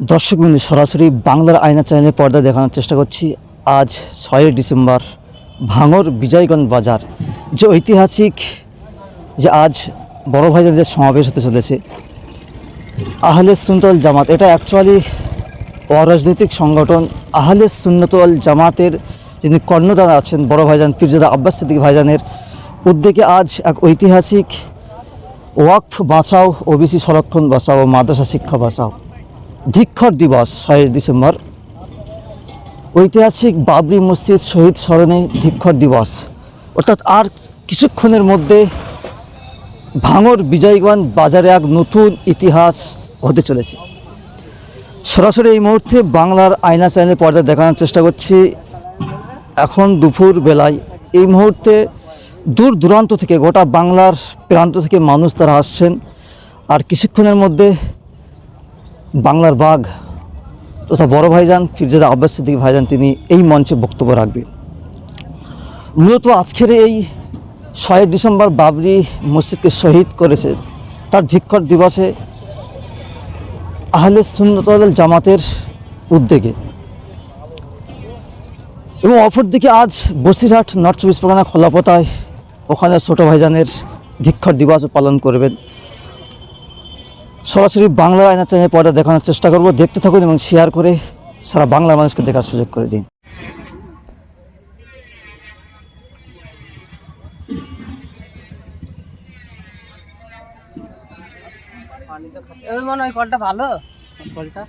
দর্শকবৃন্দ সরাসরি বাংলার আয়না চ্যানেলে পর্দা দেখানোর চেষ্টা করছি। আজ ছয়ই ডিসেম্বর, ভাঙর বিজয়গঞ্জ বাজার। যে ঐতিহাসিক, যে আজ বড় ভাইজানদের সমাবেশ হতে চলেছে। আহলে সুন্নতল জামাত, এটা অ্যাকচুয়ালি অরাজনৈতিক সংগঠন আহলে সুন্নতল জামাতের যিনি কর্ণদাতা আছেন, বড় ভাইজান পীরজাদা আব্বাস সিদ্দিক ভাইজানের উদ্যোগে আজ এক ঐতিহাসিক ওয়াকফ বাঁচাও ওবিসি সংরক্ষণ বাঁচাও মাদ্রাসা শিক্ষা বাঁচাও ধিক্ষর দিবস ছয়ই ডিসেম্বর। ঐতিহাসিক বাবরি মসজিদ শহীদ স্মরণে ধিক্ষর দিবস। অর্থাৎ আর কিছুক্ষণের মধ্যে ভাঙর বিজয়গঞ্জ বাজারে এক নতুন ইতিহাস হতে চলেছে। সরাসরি এই মুহূর্তে বাংলার আয়না চ্যানেলে পর্দা দেখানোর চেষ্টা করছি। এখন দুপুর বেলায় এই মুহূর্তে দূর দূরান্ত থেকে গোটা বাংলার প্রান্ত থেকে মানুষ তারা আসছেন। আর কিছুক্ষণের মধ্যে বাংলার বাঘ তথা বড় ভাইজান ফিরজাদা আব্বাস সিদ্দিক ভাইজান তিনি এই মঞ্চে বক্তব্য রাখবেন। মূলত আজকের এই ছয় ডিসেম্বর বাবরি মসজিদকে শহীদ করেছে তার ধিক্ষর দিবসে আহলে সুন্নতল জামাতের উদ্যোগে। এবং অপরদিকে আজ বসিরহাট নর্থ চব্বিশ পরগনা খোলাপতায় ওখানে ছোটো ভাইজানের ধিক্ষর দিবস পালন করবেন। সরাসরি বাংলা আয়না চ্যানেলে পর্দা দেখানোর চেষ্টা করব। দেখতে থাকুন এবং শেয়ার করে সারা বাংলার মানুষকে দেখার সুযোগ করে দিন। মনে হয় কলটা ভালো? কলটা?